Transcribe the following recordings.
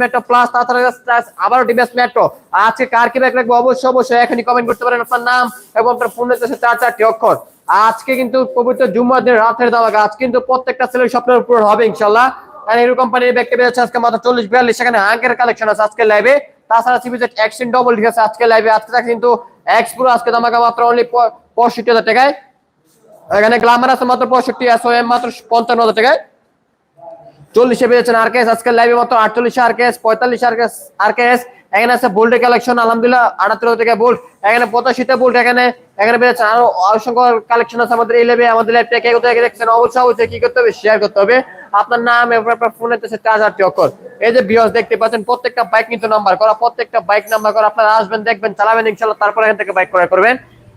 Metro plus তাছাড়া আবারও আজকে কার কি লাগবে? অবশ্যই অবশ্যই কমেন্ট করতে পারেন আপনার নাম এবং আপনার ফোন চার চারটি অক্ষর। আজকে কিন্তু পবিত্র জুম্মার দিন, রাতের কিন্তু প্রত্যেকটা ছেলের স্বপ্নের হবে ইনশাল্লাহ এরকম আজকে মাত্র চল্লিশ বিয়াল্লিশ, সেখানে আঙ্কের কালেকশন আছে আজকে লাইভে তাছাড়া সিবিজেট এক্সিন ডবল ঠিক আছে আজকে লাইভে আজকে কিন্তু এক্স পুরো আজকে দামাকা মাত্র অনলি পঁয়ষট্টি হাজার টাকায়। এখানে গ্লামার আছে মাত্র পঁয়ষট্টি এম মাত্র পঞ্চান্ন হাজার টাকায়। চল্লিশে পেয়েছেন আরকেএস আজকে লাইভে মাত্র আটচল্লিশে আরকেএস পঁয়তাল্লিশ আরকেএস আরকেএস এখানে আছে বোল্ডে কালেকশন আলহামদুলিল্লাহ, আটাত্তর থেকে বোল্ড এখানে পঁচাশিতে বোল্ড এখানে এখানে পেয়েছেন আরও অসংখ্য কালেকশন আছে আমাদের এই আমাদের ল্যাবটা কে কোথায় দেখছেন, অবশ্যই অবশ্যই কি করতে হবে শেয়ার করতে হবে। আপনার নাম এবং আপনার ফোনের কাছে চার্জ আটটি অক্ষর। এই যে বিয়স দেখতে পাচ্ছেন, প্রত্যেকটা বাইক কিন্তু নাম্বার করা, প্রত্যেকটা বাইক নাম্বার করা, আপনারা আসবেন, দেখবেন, চালাবেন ইনশাল্লাহ তারপর এখান থেকে বাইক ক্রয় করবেন।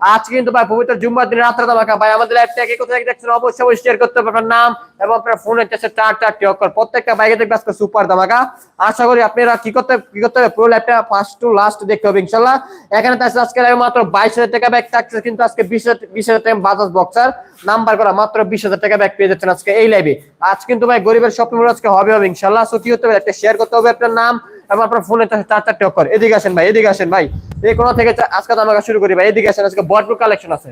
আজকে কিন্তু ভাই পবিত্র জুম্মার দিন রাত্রে দামাকা ভাই, আমাদের লাইভটাকে কোথায় দেখছেন অবশ্যই অবশ্যই শেয়ার করতে হবে আপনার নাম এবং আপনার ফোনের কাছে চার চারটি অক্ষর। প্রত্যেকটা বাইকে দেখবে আজকে সুপার দামাকা আশা করি আপনারা কি করতে কি করতে হবে? পুরো লাইভটা ফার্স্ট টু লাস্ট দেখতে হবে ইনশাল্লাহ এখানে থাকছে আজকে লাইভে মাত্র বাইশ হাজার টাকা ব্যাগ থাকছে, কিন্তু আজকে বিশ হাজার বিশ হাজার টাকা বাজাজ বক্সার নাম্বার করা মাত্র বিশ হাজার টাকা ব্যাগ পেয়ে যাচ্ছেন আজকে এই লাইভে আজ কিন্তু ভাই গরিবের স্বপ্ন আজকে হবে হবে ইনশাল্লাহ সো কি হতে হবে? একটা শেয়ার করতে হবে আপনার নাম এবং আপনার ফোনে চার চারটে অক্ষর। এদিকে আসেন ভাই, এদিকে আসেন ভাই। এই কোন থেকে আজকে তো শুরু করি ভাই। এদিকে আসেন, আজকে ভরপুর কালেকশন আছে।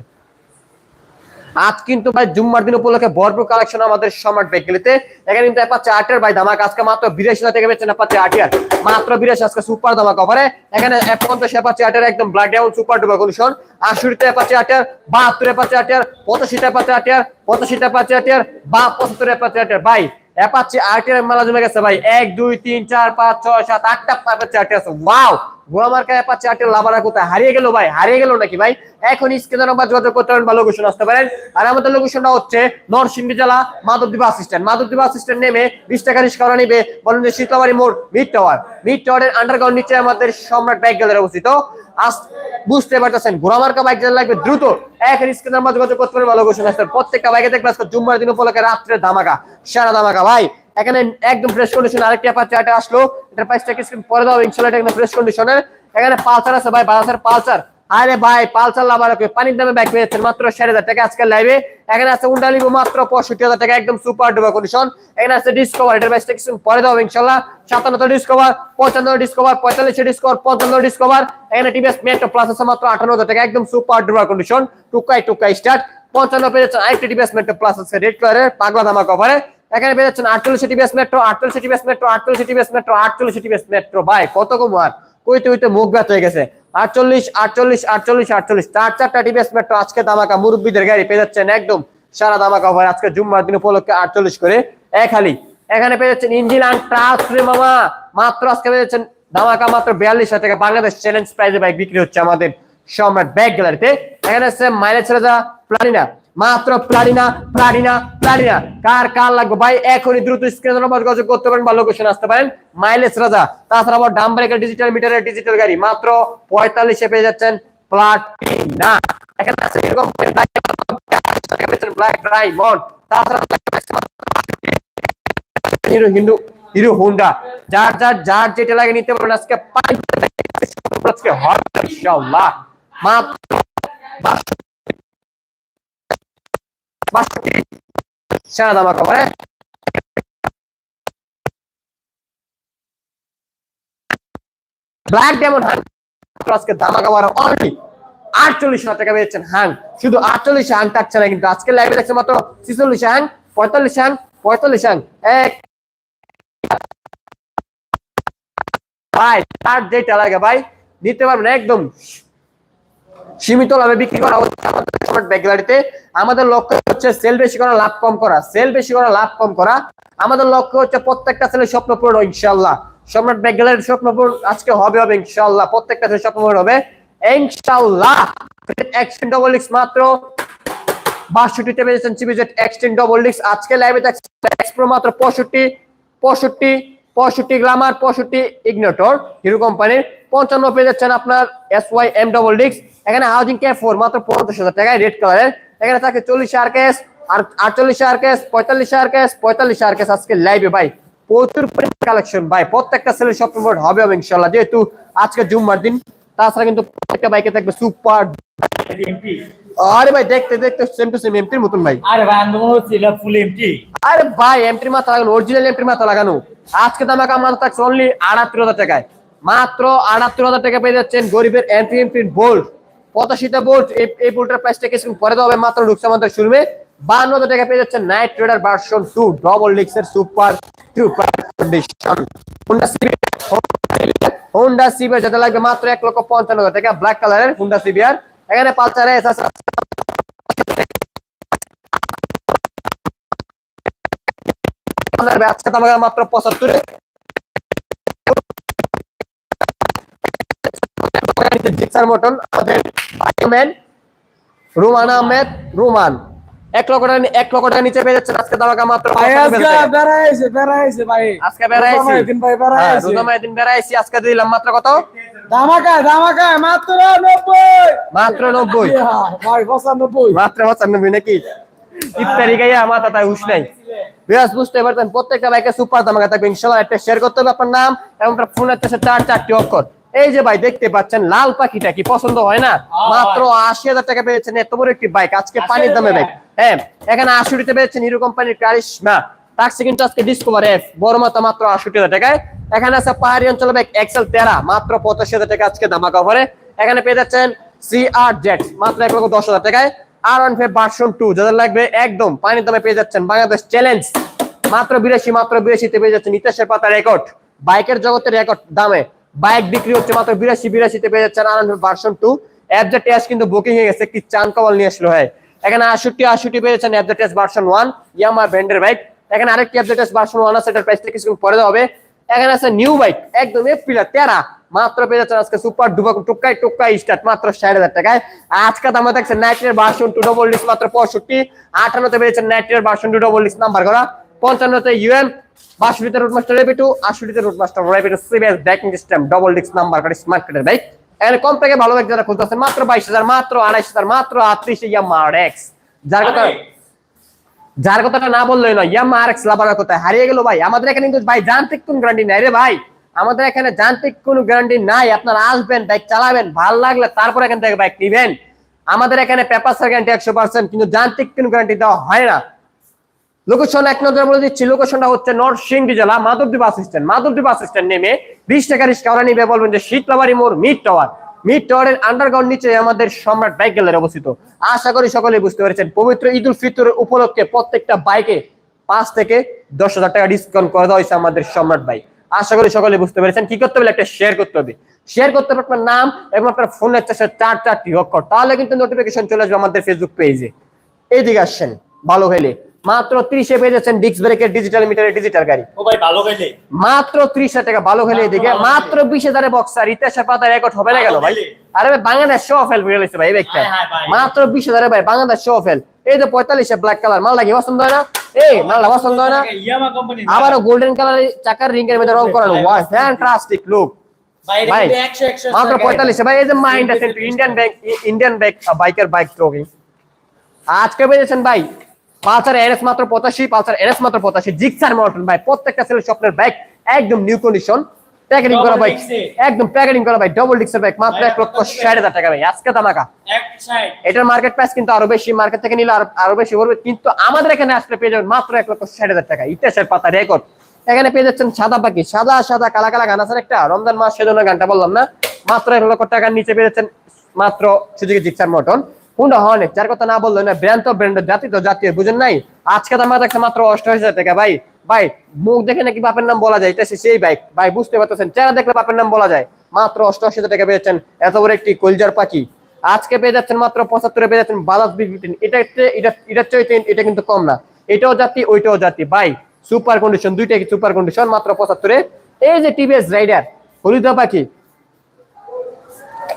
আজ কিন্তু ভাই জুম্মার দিন উপলক্ষে ভরপুর কালেকশন আমাদের সম্রাট বেগলিতে এখানে কিন্তু অ্যাপাচে আটের ভাই দামাক আজকে মাত্র বিরাশি হাজার থেকে বেচছেন অ্যাপাচে আটিয়ার মাত্র বিরাশি, আজকে সুপার দামাক অফারে এখানে পঞ্চাশ অ্যাপাচে আটের একদম ব্লাড ডাউন সুপার ডুবা কন্ডিশন আশুরিতে অ্যাপাচে আটিয়ার বাহাত্তর অ্যাপাচে আটিয়ার পঁচাশিটা অ্যাপাচে আটিয়ার পঁচাশিটা অ্যাপাচে আটিয়ার বা পঁচাত্তর অ্যাপাচে আটিয়ার ভাই মেলা জমে গেছে ভাই। এক, দুই, তিন, চার, পাঁচ, ছয়, সাত, আটটা অ্যাপাচে আটিয়ার আছে। ওয়াও গোয়ামার্কা অ্যাপাচে আটিয়ার লাভারা কোথায় হারিয়ে গেল ভাই, হারিয়ে গেল নাকি ভাই? এখন নাম্বার যোগাযোগ করতে পারেন বা লোকেশন আসতে পারেন। আর আমাদের লোকেশনটা হচ্ছে জেলা নেমে বিশ টাকা নিবে বলেন যে শীতলাবাড়ি মোড়, মিড টাওয়ার। মিড টাওয়ারের আন্ডারগ্রাউন্ড নিচে আমাদের সম্রাট ব্যাগ গ্যালারি অবস্থিত। আস বুঝতে পারতেছেন ঘোরামার্কা বাইক যেটা লাগবে দ্রুত। এক স্ক্রিনে নাম্বার যোগাযোগ করতে পারেন বা লোকেশন আসতে প্রত্যেকটা বাইকে দেখবে আজকে জুম্মার দিন উপলক্ষে রাত্রে ধামাকা, সারা ধামাকা ভাই। এখানে একদম ফ্রেশ কন্ডিশন আরেকটি অ্যাপাচে আটা আসলো। এটার প্রাইসটা স্ক্রিন পরে দাও, ইনশাআল্লাহ এটা ফ্রেশ কন্ডিশনের এখানে পালসার আছে ভাই বাজার পালসার। আরে ভাই, পালসার লাভার পানির দামে ব্যাগ পেয়েছেন মাত্র ষাট হাজার টাকা আজকাল লাইভে এখানে আছে উন্ডা লিবো মাত্র পঁয়ষট্টি হাজার টাকা, একদম সুপার ডুবা কন্ডিশন এখানে আছে ডিসকভার এটার প্রাইসটা কিছু পরে দাও ইনশাল্লাহ সাতান্ন ডিসকভার পঁচান্ন ডিসকভার পঁয়তাল্লিশ ডিসকভার পঞ্চান্ন ডিসকভার এখানে টিভিএস মেট্রো প্লাস আছে মাত্র আঠান্ন হাজার টাকা, একদম সুপার ডুবা কন্ডিশন টুকাই টুকাই স্টার্ট পঞ্চান্ন পেয়েছেন আরেকটি টিভিএস মেট্রো প্লাস আছে রেড কালারের পাগলা ধামা কভারে এখানে পেয়ে যাচ্ছেন আটচল্লিশ টিভিএস মেট্রো আটচল্লিশ টিভিএস মেট্রো আটচল্লিশ টিভিএস মেট্রো আটচল্লিশ টিভিএস মেট্রো ভাই, কত কম আর? কইতে কইতে মুখ ব্যথ হয়ে গেছে। আটচল্লিশ আটচল্লিশ আটচল্লিশ আটচল্লিশ। চার, চারটা টিভিএস মেট্রো আজকে দামাকা মুরব্বীদের গাড়ি পেয়ে যাচ্ছেন একদম সারা দামাকা ভাই আজকে জুম্মার দিন উপলক্ষে আটচল্লিশ করে এক হালি। এখানে পেয়ে যাচ্ছেন ইঞ্জিন আন মামা। মাত্র আজকে পেয়ে যাচ্ছেন দামাকা মাত্র বিয়াল্লিশ হাজার টাকা। বাংলাদেশ চ্যালেঞ্জ প্রাইজে বাইক বিক্রি হচ্ছে আমাদের সম্রাট ব্যাগ গ্যালারিতে এখানে আছে মাইলেজ রাজা প্লানিনা মাত্র প্লাটিনা প্লাটিনা প্লাটিনা। কার কার লাগবে? ভাই, এখনই দ্রুত স্ক্রিনে নম্বর করতে পারেন বা লোকেশন আসতে পারেন। মাইলেজ রাজা, তাছাড়া আবার ডাম ব্রেকের ডিজিটাল মিটারের ডিজিটাল গাড়ি। মাত্র পঁয়তাল্লিশে পেয়ে যাচ্ছেন প্লাটিনা। তাছাড়া হিরো, হিন্দু, হিরো যার যার যার লাগে নিতে হট কভারে ব্ল্যাক আজকে আটচল্লিশ হাজার টাকা পেয়েছেন হাং শুধু আটচল্লিশ হাং থাকছে না কিন্তু আজকে লাইভে দেখছে মাত্র ছিচল্লিশ হাং পঁয়তাল্লিশ হাং পঁয়তাল্লিশ হাং এক ভাই, তার যেটা লাগে ভাই, নিতে পারবেন একদম সীমিত লাভে বিক্রি করা হচ্ছে আমাদের সম্রাট ব্যাগলারিতে আমাদের লক্ষ্য হচ্ছে সেল বেশি করা, লাভ কম করা। সেল বেশি করা, লাভ কম করা। আমাদের লক্ষ্য হচ্ছে প্রত্যেকটা ছেলে স্বপ্ন পূরণ ইনশাল্লাহ সম্রাট ব্যাগলারির স্বপ্ন পূরণ আজকে হবে হবে ইনশাল্লাহ প্রত্যেকটা ছেলে স্বপ্ন পূরণ হবে। ইনশাল্লাহ এক্সটেন ডবল এক্স মাত্র বাষট্টিতে পেয়েছেন সিবিজেট এক্সটেন ডবল ডিক্স আজকে লাইভে এক্সপ্রো মাত্র পঁয়ষট্টি পঁয়ষট্টি পঁয়ষট্টি গ্লামার পঁয়ষট্টি ইগনোটর হিরো কোম্পানির পঞ্চান্ন পেয়ে যাচ্ছেন আপনার এস ওয়াই এম ডবল ডিক্স এখানে হাউজিং কে ফোর মাত্র পঞ্চাশ হাজার টাকায় রেড কালারের এখানে থাকে চল্লিশ আর কেস আর আটচল্লিশ আর কেস পঁয়তাল্লিশ আর কেস পঁয়তাল্লিশ আর কেস আজকে লাইভে ভাই। প্রচুর পরিমাণ কালেকশন ভাই। প্রত্যেকটা সেলের শপিং মল হবে হবে ইনশাল্লাহ যেহেতু আজকে জুম্মার দিন তাছাড়া কিন্তু প্রত্যেকটা বাইকে থাকবে সুপার আরে ভাই দেখতে দেখতে সেম টু সেম এমটির মতন ভাই। আরে ভাই আমি মনে হচ্ছিল ফুল এমটি আরে ভাই এমটির মাথা লাগানো অরিজিনাল এমটির মাথা লাগানো। আজকে দাম একা মাত্র থাকছে অনলি আটাত্তর হাজার টাকায়। মাত্র আটাত্তর হাজার টাকা পেয়ে যাচ্ছেন গরিবের এমটি এমটির বোল্ট পঁচাশিটা বোল্ট, এই বোল্টের প্রাইসটা পরে দেওয়া হবে, মাত্র ঢুকছে আমাদের শুরুবে বান্ন টাকা পেয়ে যাচ্ছেন night trader version two double ডিক্সের super two condition Honda Honda CBR যেটা লাগবে মাত্র এক লক্ষ পঞ্চান্ন হাজার টাকা ব্ল্যাক কালারের হোন্ডা সিবিআর এখানে পালসার এস মাত্র পঁচাত্তরে। জিক্সার মটন আমাদের ভাইম্যান রুমান আহমেদ রুমান। এক লক্ষ টাকা এক লক্ষ টাকা নিচে পেয়ে যাচ্ছেন। আজকে দামাকা মাত্র। বেড়াইছে বেড়াইছে ভাই। আজকে বেড়াইছি। দিন ভাই হ্যাঁ, বেড়াইছে দিন বেড়াইছি। আজকে দিলাম মাত্র কত? মাত্র নব্বই। মাত্র নব্বই। হ্যাঁ, ভাই পঁচানব্বই। মাত্র নাকি? ইফতারি গাইয়া মাথা তাই হুশ নাই। বিরাজ বুঝতে পারতেন প্রত্যেকটা বাইকে সুপার দামাকা থাকবে। ইনশাল্লাহ একটা শেয়ার করতে হবে আপনার নাম এবং আপনার ফোনের চার চারটি অক্ষর। এই যে ভাই দেখতে পাচ্ছেন লাল পাখিটা কি পছন্দ হয় না? মাত্র আশি হাজার টাকা পেয়েছেন এত বড় একটি বাইক আজকে পানির দামে বাইক হ্যাঁ এখানে আশুটিতে পেয়েছেন হিরো কোম্পানির কারিশমা। থাকছে কিন্তু আজকে ডিসকভার এফ বড় মাথা মাত্র আশুটি হাজার টাকায়। এখানে আছে পাহাড়ি অঞ্চলে বাইক এক্সেল তেরা মাত্র পঁচাশি হাজার টাকা আজকে দামাকা ভরে এখানে পেয়ে যাচ্ছেন সি আর জেট মাত্র এক লক্ষ দশ হাজার টাকায়। R one five version two যাদের লাগবে একদম পানির দামে পেয়ে যাচ্ছেন বাংলাদেশ চ্যালেঞ্জ মাত্র বিরাশি মাত্র বিরাশিতে পেয়ে যাচ্ছেন ইতিহাসের পাতা রেকর্ড বাইকের জগতের রেকর্ড দামে। বাইক বিক্রি হচ্ছে মাত্র বিরাশি, বিরাশিতে পেয়ে যাচ্ছেন আর ভার্সন টু অ্যাপজা টেস্ট কিন্তু বুকিং হয়ে গেছে কি চান কবল নিয়ে আসলো হয় এখানে আষট্টি আষট্টি পেয়ে যাচ্ছেন অ্যাপজা টেস্ট ভার্সন ওয়ান ইয়ামা ব্র্যান্ডের বাইক এখানে আরেকটি অ্যাপজা টেস্ট ভার্সন ওয়ান আছে, এটার প্রাইসটা কিছুক্ষণ পরে দেওয়া হবে। এখানে আছে নিউ বাইক একদম এপ্রিলা তেরা। মাত্র পেয়ে যাচ্ছেন আজকে সুপার ডুবা টুকাই টুকাই স্টার্ট মাত্র ষাট হাজার টাকায়। আজকে দামে থাকছে নাইটের ভার্সন টু ডবল ডিস মাত্র পঁয়ষট্টি। আঠান্নতে পেয়েছেন নাইটের version two double disc number করা। পঞ্চান্নতে ইউএম বাষট্টিতে রুট মাস্টার রেপিটু আষট্টিতে রুট মাস্টার রেপিটু CBS braking system double disc number করে স্মার্ট কার্ডের বাইক কম থেকে ভালো বাইক যারা খুঁজতেছেন মাত্র বাইশ হাজার মাত্র আড়াইশ হাজার মাত্র আটত্রিশ ইয়ামার এক্স যার কথা যার কথাটা না বললেই নয় ইয়ামা আর এক্স কোথায়? হারিয়ে গেল ভাই। আমাদের এখানে কিন্তু ভাই যান্ত্রিক কোন গ্যারান্টি নাই রে ভাই। আমাদের এখানে যান্ত্রিক কোনো গ্যারান্টি নাই। আপনারা আসবেন বাইক চালাবেন ভালো লাগলে তারপর এখান থেকে বাইক নিবেন। আমাদের এখানে পেপার গ্যারান্টি একশো পার্সেন্ট কিন্তু যান্ত্রিক কোনো গ্যারান্টি দেওয়া হয় না। লোকেশন এক নজর বলে দিচ্ছি, লোকেশনটা হচ্ছে নরসিংদী জেলা Madhabdwip bus stand. Madhabdwip bus stand নেমে বিশ টাকা রিক্সা ওরা নিবে বলবেন যে শীতলাবাড়ি মোড়, মিড টাওয়ার। মিড টাওয়ারের আন্ডারগ্রাউন্ড নিচে আমাদের সম্রাট বাইক গ্যালারি অবস্থিত। আশা করি সকলে বুঝতে পেরেছেন, পবিত্র ঈদ উল ফিতরের উপলক্ষে প্রত্যেকটা বাইকে পাঁচ থেকে দশ হাজার টাকা ডিসকাউন্ট করে দেওয়া হয়েছে আমাদের সম্রাট বাইক। আশা করি সকলে বুঝতে পেরেছেন, কি করতে হবে? একটা শেয়ার করতে হবে। শেয়ার করতে হবে আপনার নাম এবং আপনার ফোনের চাষের চার চারটি অক্ষর তাহলে কিন্তু নোটিফিকেশন চলে আসবে আমাদের ফেসবুক পেজে এইদিকে আসছেন ভালো হইলে। মাত্র ত্রিশে পেয়ে যাচ্ছেন ডিস্ক ব্রেকের ডিজিটাল মিটারের ডিজিটাল গাড়ি। ও ভাই ভালো গেলে মাত্র ত্রিশ হাজার টাকা ভালো হলে এদিকে। মাত্র বিশ হাজারে বক্সার ইতিহাসের পাতা রেকর্ড হবে না গেল ভাই? আরে ভাই বাংলাদেশ শো ফেল হয়ে গেছে ভাই এই ব্যাগটা। মাত্র বিশ হাজারে ভাই বাংলাদেশ শো ফেল এই যে পঁয়তাল্লিশে ব্ল্যাক কালার মাল লাগে পছন্দ হয় না? এই মালটা পছন্দ হয় না? আবারও গোল্ডেন কালার চাকার রিং এর মধ্যে রং করানো ওয়াও ফ্যান্টাস্টিক লুক ভাই এটা ভাই, কিন্তু 100 100 মাত্র পঁয়তাল্লিশে ভাই এই যে মাইন্ড আছে ইন্ডিয়ান ব্যাংক ইন্ডিয়ান ব্যাংক বাইকের বাইক ট্রকিং আজকে পেয়েছেন ভাই পালসার এনএস মাত্র পঁচাশি পালসার এনএস মাত্র পঁচাশি। জিক্সার ভাই প্রত্যেকটা ছেলের স্বপ্নের বাইক একদম নিউ কন্ডিশন প্যাকেটিং করা বাইক একদম প্যাকেটিং করা বাইক ডবল ডিক্সের বাইক মাত্র এক লক্ষ ষাট হাজার টাকা ভাই আজকে সাইড এটার মার্কেট প্রাইস কিন্তু আরও বেশি মার্কেট থেকে নিলে আরও আরও বেশি পড়বে। কিন্তু আমাদের এখানে আসলে পেয়ে যাবেন মাত্র এক লক্ষ ষাট হাজার টাকা ইতিহাসের পাতা রেকর্ড এখানে পেয়ে যাচ্ছেন সাদা পাখি সাদা সাদা কালা কালা গান আছে একটা। রমজান মাস সেজন্য গানটা বললাম না। মাত্র এক লক্ষ টাকার নিচে পেয়ে যাচ্ছেন মাত্র সুযোগে জিক্সার মটন হুন্ডা হর্নেট যার কথা না বলল না ব্র্যান্ড তো ব্র্যান্ড, জাতি তো জাতীয় বুঝেন নাই? আজকে দাম থাকছে মাত্র অষ্টআশি হাজার টাকা ভাই ভাই, মুখ দেখে নাকি বাপের নাম বলা যায়, এটা সেই বাইক ভাই, বুঝতে পারতেছেন? চেহারা দেখলে বাপের নাম বলা যায়। মাত্র অষ্টআশি হাজার টাকা পেয়েছেন, এত বড় একটি কলজার পাখি। আজকে পেয়ে যাচ্ছেন মাত্র পঁচাত্তরে, পেয়ে যাচ্ছেন বাজাজ বি ফিফটিন এটা এটা চাইতে এটা কিন্তু কম না। এটাও জাতি, ওইটাও জাতি। ভাই, সুপার কন্ডিশন দুইটাই সুপার কন্ডিশন মাত্র পঁচাত্তরে। এই যে টিভিএস রাইডার হলুদা পাখি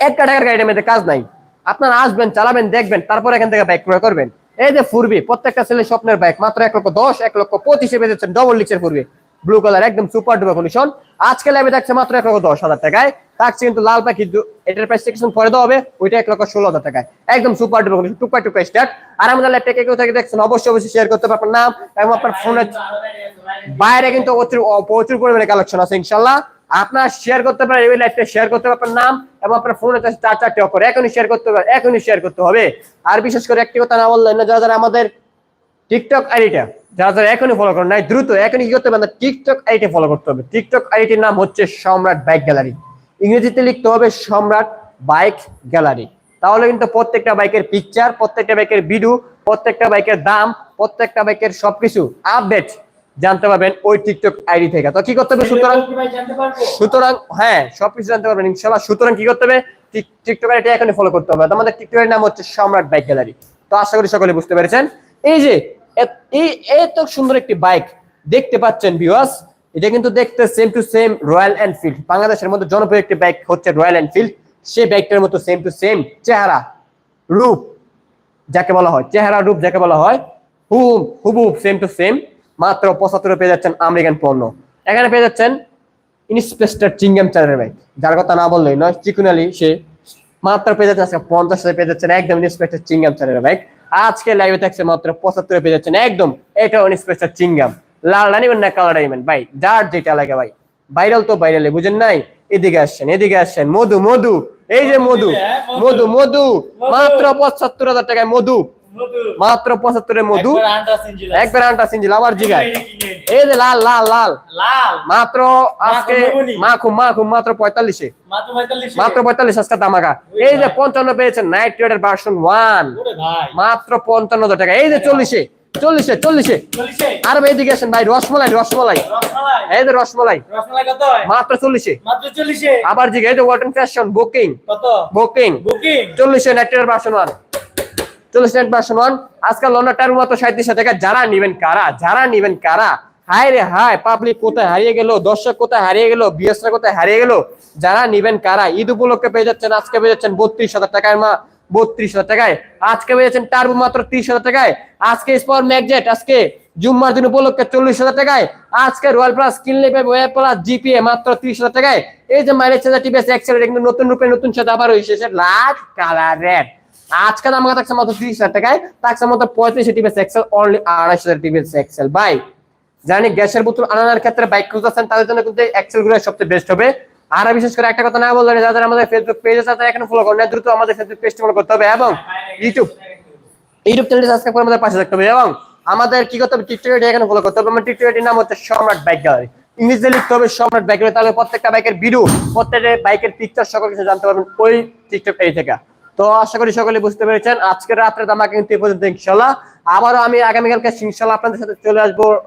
একটা টাকার গাড়ির মধ্যে কাজ নাই। আপনারা আসবেন, চালাবেন, দেখবেন, তারপর এখান থেকে বাইক ক্রয় করবেন। এই যে ফুরবি, প্রত্যেকটা ছেলে স্বপ্নের বাইক মাত্র এক লক্ষ দশ, এক লক্ষ পঁচিশে বেঁধেছেন ডবল লিক্সের ফুরবি। ব্লু কালার একদম সুপার ডুপার কন্ডিশন আজকে লাইভে থাকছে মাত্র এক লক্ষ দশ হাজার টাকায়। থাকছে কিন্তু লাল পাখি এটার প্রাইস পরে দেওয়া হবে, ওইটা এক লক্ষ ষোলো হাজার টাকায়। একদম সুপার ডুপার কন্ডিশন টুকা টুকা স্টার্ট আর আমাদের ল্যাপটপে কেউ থেকে দেখছেন, অবশ্যই অবশ্যই শেয়ার করতে পারবেন। নাম এবং আপনার ফোনের বাইরে কিন্তু প্রচুর প্রচুর পরিমাণে কালেকশন আছে, ইনশাল্লাহ। আপনার শেয়ার করতে পারেন, এই লাইভটা শেয়ার করতে পারবেন নাম এবং আপনার ফোনে চার, চারটে করে এখনই শেয়ার করতে পারেন এখনই শেয়ার করতে হবে। আর বিশেষ করে একটি কথা না বললেন না, যারা যারা আমাদের টিকটক আইডিটা যারা যারা এখনই ফলো করেন নাই, দ্রুত এখনই কি করতে হবে না টিকটক আইডি ফলো করতে হবে। টিকটক আইডিটির নাম হচ্ছে সম্রাট বাইক গ্যালারি ইংরেজিতে লিখতে হবে সম্রাট বাইক গ্যালারি তাহলে কিন্তু প্রত্যেকটা বাইকের পিকচার প্রত্যেকটা বাইকের ভিডিও প্রত্যেকটা বাইকের দাম, প্রত্যেকটা বাইকের সবকিছু আপডেট জানতে পারবেন ওই টিকটক আইডি থেকে। তো কি করতে হবে? সুতরাং সুতরাং হ্যাঁ সবকিছু জানতে পারবেন ইনশাল্লাহ সুতরাং কি করতে হবে? টিকটক আইডি এখনই ফলো করতে হবে। আমাদের টিকটকের নাম হচ্ছে সম্রাট বাইক গ্যালারি। তো আশা করি সকলে বুঝতে পেরেছেন। এই যে এই এত সুন্দর একটি বাইক দেখতে পাচ্ছেন ভিউয়ার্স এটা কিন্তু দেখতে same to same Royal Enfield বাংলাদেশের মধ্যে জনপ্রিয় একটি বাইক হচ্ছে রয়্যাল এনফিল্ড সেই বাইকটার মতো সেম টু সেম চেহারা রূপ যাকে বলা হয় চেহারা রূপ যাকে বলা হয় হুম হুবুব সেম টু সেম মাত্র পঁচাত্তরে পেয়ে যাচ্ছেন আমেরিকান পণ্য। এখানে পেয়ে যাচ্ছেন ইনস্পেস্টার চিংগাম চারের বাইক যার কথা না বললেই নয় চিকুনালি সে মাত্র পেয়ে যাচ্ছেন আজকে পঞ্চাশ হাজার পেয়ে যাচ্ছেন একদম ইনস্পেক্টর চিংগাম চারের বাইক আজকে লাইভে থাকছে মাত্র পঁচাত্তরে পেয়ে যাচ্ছেন একদম এটাও ইনস্পেক্টর চিংগাম লালটা নিবেন না কালারটা নিবেন ভাই যার যেটা লাগে ভাই ভাইরাল তো ভাইরালে বুঝেন নাই? এদিকে আসছেন এদিকে আসছেন। মধু মধু এই যে মধু মধু মধু। মাত্র পঁচাত্তর হাজার টাকায় মধু। মাত্র পঁচাত্তরের মধু। একবার আন্ডা সিনজিলা আনটা সিনজিল আবার জিগায়। এই যে লাল লাল লাল। মাত্র আজকে মাখুম মাখুম মাত্র পঁয়তাল্লিশে। মাত্র 45 মাত্র পঁয়তাল্লিশ আজকে দামাকা এই যে পঞ্চান্ন পেয়েছেন নাইট রেডের ভার্সন ওয়ান মাত্র পঞ্চান্ন হাজার টাকা। এই যে চল্লিশে চল্লিশে চল্লিশে। 40 আর এদিকে আসেন ভাই রসমলাই রসমলাই। এই যে রসমলাই। মাত্র চল্লিশে। আবার জিগে এই যে ওয়াটার ফ্যাশন বুকিং বুকিং চল্লিশে নাইট রেডের ভার্সন ওয়ান চল্লিশ নাইট ভার্সন ওয়ান আজকাল লন্ডাটার মাত্র সাঁত্রিশ টাকা যারা নিবেন কারা? যারা নিবেন কারা? হায় রে হায়, পাবলিক কোথায় হারিয়ে গেল? দর্শক কোথায় হারিয়ে গেল? বিএসরা কোথায় হারিয়ে গেল? যারা নিবেন কারা? ঈদ উপলক্ষে পেয়ে যাচ্ছেন, আজকে পেয়ে যাচ্ছেন বত্রিশ হাজার টাকায় মা, বত্রিশ হাজার টাকায়। আজকে পেয়ে যাচ্ছেন টার্বো মাত্র ত্রিশ হাজার টাকায়। আজকে স্পর ম্যাগজেট, আজকে জুম্মার দিন উপলক্ষে চল্লিশ হাজার টাকায়। আজকে রয়্যাল প্লাস কিনলে পাবে প্লাস জিপিএ মাত্র ত্রিশ হাজার টাকায়। এই যে মাইলেজ হাজার টিভিএস এক্সেল কিন্তু নতুন রূপে নতুন সাথে আবার এসেছে। লাল কালার রেড আজকে দাম থাকছে মাত্র ত্রিশ হাজার টাকায় থাকছে মাত্র পঁয়ত্রিশ টিভিএস এক্সেল অনলি আড়াইশ হাজার টিভিএস এক্সেল বাই জানি গ্যাসের বোতল আনানোর ক্ষেত্রে বাইক খুঁজতেছেন, তাদের জন্য কিন্তু এক্সেলগুলো সবচেয়ে বেস্ট হবে। আর বিশেষ করে একটা কথা না বললেন যারা আমাদের ফেসবুক পেজ আছে, তারা এখানে ফলো করেন দ্রুত আমাদের ফেসবুক পেজটি ফলো করতে হবে এবং ইউটিউব ইউটিউব চ্যানেলটি সাবস্ক্রাইব করে আমাদের পাশে থাকতে হবে এবং আমাদের কি করতে হবে? টিকটক আইডি এখানে ফলো করতে হবে। আমার টিকটক আইডির নাম হচ্ছে সম্রাট বাইক গ্যালারি। ইংরেজিতে লিখতে হবে সম্রাট বাইক গ্যালারি। তাহলে প্রত্যেকটা বাইকের ভিডিও প্রত্যেকটা বাইকের পিকচার সকল কিছু জানতে পারবেন ওই টিকটক আইডি থেকে। তো আশা করি সকলে বুঝতে পেরেছেন। আজকের রাত্রে দামা কিন্তু ইনশাল্লাহ আবারও আমি আগামীকালকে ইনশাল্লাহ আপনাদের সাথে চলে আসব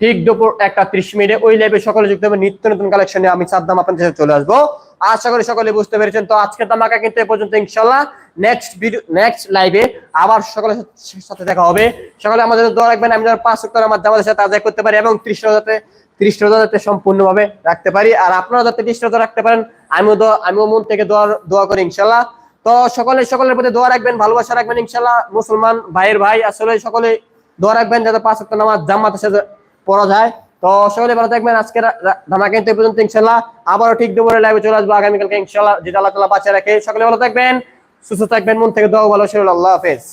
ঠিক দুপুর একটা ত্রিশ মিনিটে। ওই লাইভে সকলে যুক্ত হবে নিত্য নতুন কালেকশনে আমি সাদ্দাম আপনাদের সাথে চলে আসব। আশা করি সকলে বুঝতে পেরেছেন। তো আজকের দামাকা কিন্তু এ পর্যন্ত ইনশাল্লাহ নেক্সট ভিডিও নেক্সট লাইভে আবার সকলের সাথে- দেখা হবে। সকলে আমাদের দোয়া রাখবেন, আমি যেন পাঁচ উত্তর আমার জামাতের সাথে আদায় করতে পারি এবং ত্রিশ যাতে ত্রিশ রোজা যাতে সম্পূর্ণভাবে রাখতে পারি। আর আপনারা যাতে ত্রিশ রোজা রাখতে পারেন, আমিও আমিও মন থেকে দোয়া দোয়া করি ইনশাল্লাহ তো সকলে সকলের প্রতি দোয়া রাখবেন, ভালোবাসা রাখবেন ইনশাল্লাহ মুসলমান ভাইয়ের ভাই, আসলে সকলে দোয়া রাখবেন যাতে পাঁচ সপ্তাহ নামাজ জামাতে সাথে পড়া যায়। তো সকলে ভালো থাকবেন আজকের ধামাকে কিন্তু পর্যন্ত ইনশাল্লাহ আবারও ঠিক দুপুরে লাইভে চলে আসব আগামীকালকে ইনশাল্লাহ যেটা আল্লাহ তালা বাঁচিয়ে রাখে। সকলে ভালো থাকবেন, সুস্থ থাকবেন, মন থেকে দোয়া ভালো আল্লাহ হাফেজ।